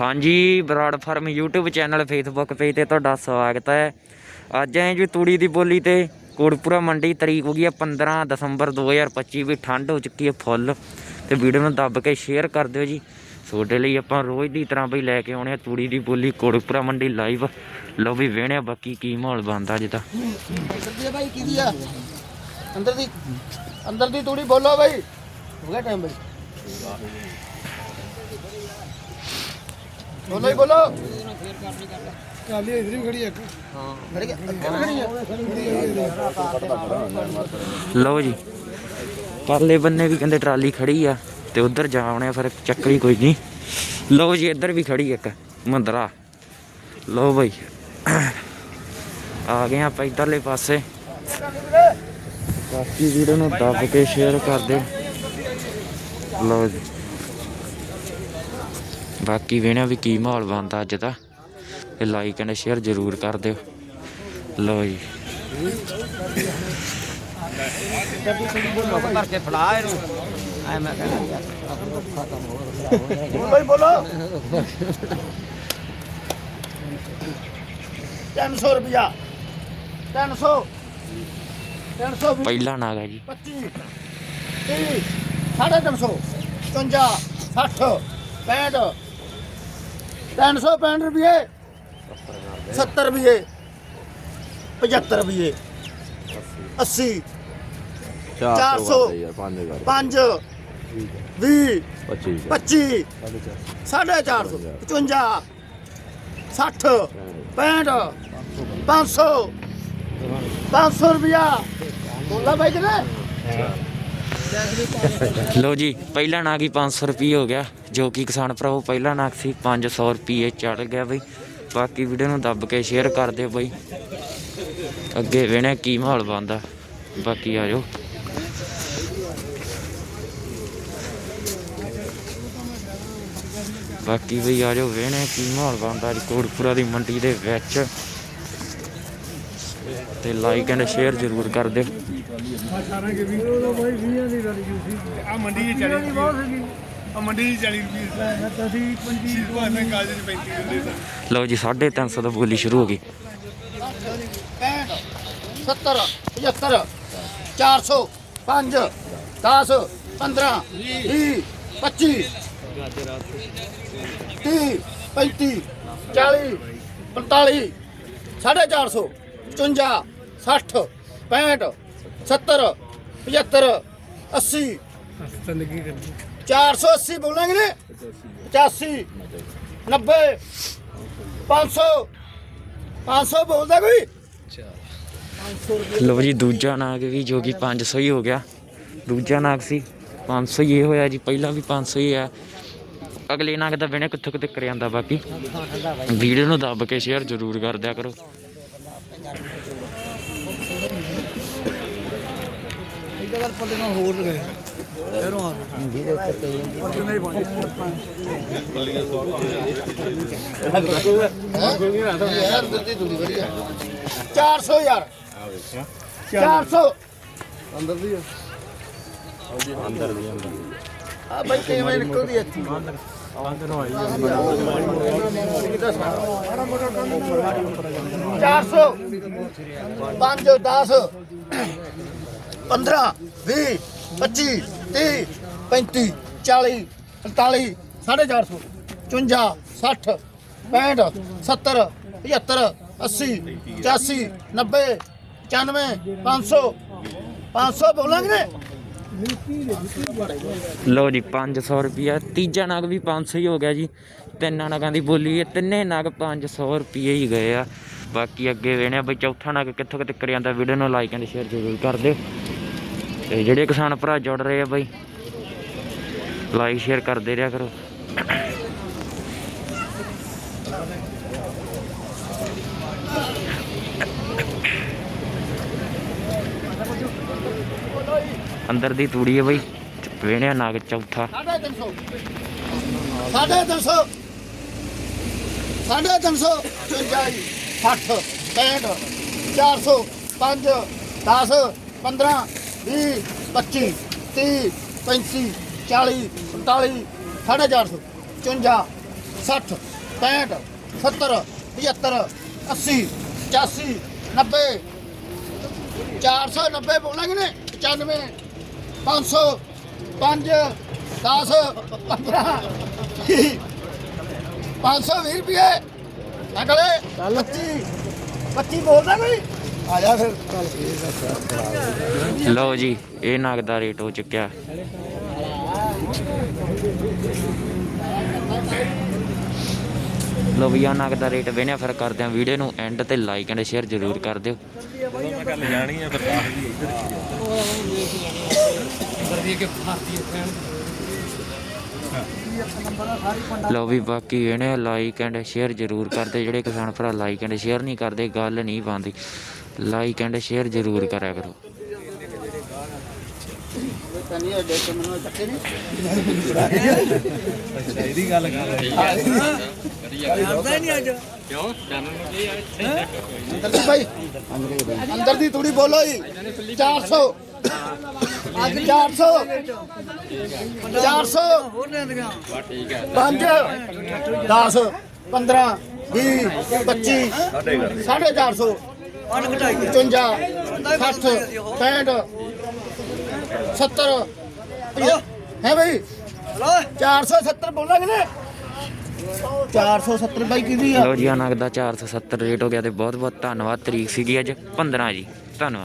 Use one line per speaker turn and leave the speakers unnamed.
ਹਾਂਜੀ, Brar farm YouTube channel Facebook page ਤੇ ਤੁਹਾਡਾ ਸਵਾਗਤ ਹੈ। ਅੱਜ ਐ ਜੀ ਤੂੜੀ ਦੀ ਬੋਲੀ ਤੇ। ਕੋਟਪੁਰਾ ਮੰਡੀ ਤਰੀਕ ਹੋ ਗਈ ਹੈ 15 ਦਸੰਬਰ 2025 ਵੀ ਠੰਡ ਹੋ ਚੁੱਕੀ ਹੈ ਫੁੱਲ। ਤੇ ਵੀਡੀਓ ਨੂੰ ਦੱਬ ਕੇ ਸ਼ੇਅਰ ਕਰ ਦਿਓ ਜੀ। ਤੁਹਾਡੇ ਲਈ ਆਪਾਂ ਰੋਜ਼ ਦੀ ਤਰ੍ਹਾਂ ਵੀ ਲੈ ਕੇ ਆਉਣੇ ਆ ਤੂੜੀ ਦੀ ਬੋਲੀ, ਕੋਟਪੁਰਾ ਮੰਡੀ ਲਾਈਵ ਲਓ ਵੀ ਵੇਹਣਿਆ ਬਾਕੀ ਕੀ ਮਾਹੌਲ ਬਣਦਾ ਅੱਜ ਤਾਂ
ਅੰਦਰ ਦੀ ਆ ਅੰਦਰ ਦੀ ਅੰਦਰ ਦੀ ਤੂੜੀ ਬੋਲੋ ਭਾਈ ਹੋ ਗਿਆ ਟਾਈਮ ਭਾਈ ਬੋਲੋ ਹੀ ਬੋਲੋ।
ਕਾਲੀ ਇਧਰ ਵੀ ਖੜੀ ਇੱਕ।
ਹਾਂ ਖੜੀ ਆ। ਖੜੀ ਆ
ਲਓ ਜੀ ਪਰਲੇ ਬੰਨੇ ਵੀ ਕਹਿੰਦੇ ਟਰਾਲੀ ਖੜੀ ਆ ਤੇ ਉਧਰ ਜਾਵਣੇ ਫਿਰ ਚੱਕਰੀ ਕੋਈ ਨਹੀਂ। ਲਓ ਜੀ ਇੱਧਰ ਵੀ ਖੜੀ ਇੱਕ ਮੰਦਰਾ ਲਓ ਬਈ ਆ ਗਏ ਆਪਾਂ ਇੱਧਰਲੇ ਪਾਸੇ। ਬਾਕੀ ਵੀਡੀਓ ਨੂੰ ਦੱਬ ਕੇ ਸ਼ੇਅਰ ਕਰ ਦਿਓ। ਲਓ ਜੀ। ਬਾਕੀ ਵੇਣਿਆ ਵੀ ਕੀ ਮਾਹੌਲ ਬਣਦਾ ਅੱਜ ਦਾ। ਇਹ ਲਾਈਕ ਐਂਡ ਸ਼ੇਅਰ ਜ਼ਰੂਰ ਕਰ ਦਿਓ। ਲਓ ਜੀ।
ਕਰਕੇ ਫੜਾ ਇਹਨੂੰ ਐ ਮੈਂ ਕਹਿੰਦਾ ਬੋਲੋ ਹੀ ਬੋਲੋ 300 ਰੁਪਿਆ 300 300
ਪਹਿਲਾ ਨਾਗ ਹੈ ਜੀ।
25 30 ਸਾਢੇ ਤਿੰਨ ਸੌ 55 60 65 365 ਰੁਪਏ। 70 ਰੁਪਏ। 75 ਰੁਪਏ। 80 400 5 20 25 ਸਾਢੇ 400 55 60 65 500 500 ਰੁਪਿਆ ਬੋਲਾ ਭਾਈ ਕਿਨੇ
ਲੋ ਜੀ, ਪਹਿਲਾ ਨਾਗ ਹੀ 500 ਰੁਪਏ ਹੋ ਗਿਆ, ਜੋ ਕਿ ਕਿਸਾਨ ਭਰਾਵੋ ਪਹਿਲਾ ਨਾਗ ਸੀ 500 ਰੁਪਏ ਚੜ ਗਿਆ ਬਈ। ਬਾਕੀ ਵੀਡੀਓ ਨੂੰ ਦੱਬ ਕੇ ਸ਼ੇਅਰ ਕਰ ਦਿਓ ਬਈ। ਅੱਗੇ ਵੇਣੇ ਕੀ ਮਾਹੌਲ ਬਣਦਾ। ਬਾਕੀ ਆ ਜਾਓ। ਬਾਕੀ ਬਈ ਆ ਜਾਓ ਵੇਣੇ ਕੀ ਮਾਹੌਲ ਬਣਦਾ ਅੱਜ ਕੋਟਪੁਰਾ ਦੀ ਮੰਡੀ ਦੇ ਵਿੱਚ। ਤੇ ਲਾਈਕ ਐਂਡ ਸ਼ੇਅਰ ਜ਼ਰੂਰ ਕਰ ਦਿਓ।
18 ਕੇ ਵੀ ਉਹ ਬਾਈ 20 ਦੀ ਗੱਲ ਸੀ ਆ ਮੰਡੀ 'ਚ 40 ਰੁਪਏ ਆ ਮੰਡੀ 'ਚ 40 ਰੁਪਏ ਤਸੀਂ 25 ਤੋਂ ਮੈਂ ਕਾਲਜ 'ਚ 35 ਦਿੰਦੇ ਸਨ
ਲਓ ਜੀ 350 ਤੋਂ ਬੋਲੀ ਸ਼ੁਰੂ ਹੋ ਗਈ।
65 70 75 400 5 10 15 20 25 30 35 40 45 450 55 60 65 70 75 80
ਜ਼ਿੰਦਗੀ ਕਰਨੀ
480 ਬੋਲਾਂਗੇ ਨੇ? 85 90 500 500 ਬੋਲਦਾ ਕੋਈ?
ਲਓ ਜੀ ਦੂਜਾ ਨਾਗ ਵੀ ਜੋ ਕਿ 500 ਹੀ ਹੋ ਗਿਆ। ਦੂਜਾ ਨਾਗ ਸੀ 500 ਹੀ ਇਹ ਹੋਇਆ ਜੀ। ਪਹਿਲਾਂ ਵੀ 500 ਹੀ ਆ। ਅਗਲੇ ਨਾਗ ਦਾ ਬਿਨੇ ਕਿੱਥੋਂ ਕਿਤੇ ਕਰ ਜਾਂਦਾ ਬਾਕੀ। ਵੀਡੀਓ ਨੂੰ ਦੱਬ ਕੇ ਸ਼ੇਅਰ ਜ਼ਰੂਰ ਕਰ ਦਿਆ ਕਰੋ।
ਗੱਲ ਪੱਲੇ ਨਾਲ ਹੋਰ ਲਗੇ ਫੇਰੋਂ ਆ ਪੱਲੇ
400 ਯਾਰ। 400 ਅੰਦਰ ਦੀ ਅੰਦਰ ਦੀ ਆ ਬਈ ਕਿਵੇਂ ਨਿਕਲਦੀ ਇੱਥੇ। ਚਾਰ ਸੌ। ਪੰਜ 10 15 20 25 30 35 40 45 450 55 60 65 70 75 80 85 90 95 500 500 ਬੋਲਾਂਗੇ ਨੇ
ਲਓ ਜੀ 500 ਰੁਪਿਆ ਤੀਜਾ ਨਗ ਵੀ 500 ਹੀ ਹੋ ਗਿਆ ਜੀ। ਤਿੰਨਾਂ ਨਗਾਂ ਦੀ ਬੋਲੀ ਹੈ। ਤਿੰਨੇ ਨਗ 500 ਰੁਪਏ ਹੀ ਗਏ ਆ। ਬਾਕੀ ਅੱਗੇ ਵੇਣੇ ਬਈ ਚੌਥਾ ਨਗ ਕਿੱਥੋਂ ਕਿਤੇ ਕਰ ਜਾਂਦਾ। ਵੀਡੀਓ ਨੂੰ ਲਾਈਕ ਐਂਡ ਸ਼ੇਅਰ ਜ਼ਰੂਰ ਕਰ ਦਿਓ। ਤੇ ਜਿਹੜੇ ਕਿਸਾਨ ਭਰਾ ਜੁੜ ਰਹੇ ਆ ਬਾਈ ਲਾਈਕ ਸ਼ੇਅਰ ਕਰਦੇ ਰਿਹਾ ਕਰੋ। ਅੰਦਰ ਦੀ ਤੂੜੀ ਹੈ ਬਈ ਵੇਣਿਆ ਨਾਗ ਚੌਥਾ।
ਸਾਢੇ ਤਿੰਨ ਸੌ। ਸਾਢੇ ਤਿੰਨ ਸੌ। ਸਾਢੇ ਤਿੰਨ ਸੌ। ਚੁੰਜਾਈ 60 65 400 5 10 15 20 25 30 35 40 45 ਸਾਢੇ 400 55 60 65 70 75 80 85 90 490 ਬੋਲਾਂਗੇ ਨੇ 95 500 5 10 15 520 ਰੁਪਏ ਅਗਲੇ 25 25 ਬੋਲਦਾ ਕੋਈ ਆ ਜਾ ਫਿਰ
ਲਓ ਜੀ, ਇਹ ਨਗ ਦਾ ਰੇਟ ਹੋ ਚੁੱਕਿਆ। ਲਓ ਵੀ ਆ ਨਗ ਦਾ ਰੇਟ ਵੇਨੇ ਫਿਰ ਕਰਦੇ ਆ ਵੀਡੀਓ ਨੂੰ ਐਂਡ ਤੇ ਲਾਈਕ ਐਂਡ ਸ਼ੇਅਰ ਜ਼ਰੂਰ ਕਰ ਦਿਓ।
ਗੱਲ ਜਾਣੀ ਆ ਫਿਰ ਤਾਂ ਹੀ ਇੱਧਰ
ਲਓ ਵੀ ਬਾਕੀ ਇਹਨੇ ਲਾਈਕ ਐਂਡ ਸ਼ੇਅਰ ਜ਼ਰੂਰ ਕਰਦੇ ਜਿਹੜੇ ਕਿਸਾਨ ਭਰਾ ਲਾਈਕ ਐਂਡ ਸ਼ੇਅਰ ਨਹੀਂ ਕਰਦੇ, ਗੱਲ ਨਹੀਂ ਬਣਦੀ। ਲਾਈਕ ਐਂਡ ਸ਼ੇਅਰ ਜ਼ਰੂਰ ਕਰਿਆ ਕਰੋ।
ਤਨੀ ਅੱਡੇ ਤੋਂ ਮੈਨੂੰ ਚੱਕੇ ਨਹੀਂ
ਅੱਛਾ ਇਹਦੀ ਗੱਲ ਕਰ ਰਹੇ
ਅੰਦਰ ਦੀ ਭਾਈ ਅੰਦਰ ਦੀ ਥੋੜੀ ਬੋਲੋ ਜੀ। 400 ਅੱਜ 400 400 ਪੰਜ। 10 15 20 25 450 55 60 65 70 ਹੈ ਭਾਈ 470 ਬੋਲਾਂਗੇ ਨੇ 470 ਬਾਈ ਕਿਹਦੀ ਆ?
ਲਓ ਜੀ ਆ ਦਾ 470 ਰੇਟ ਹੋ ਗਿਆ ਤੇ ਬਹੁਤ ਬਹੁਤ ਧੰਨਵਾਦ, ਤਰੀਕ ਸੀਗੀ ਅੱਜ 15 ਜੀ, ਧੰਨਵਾਦ।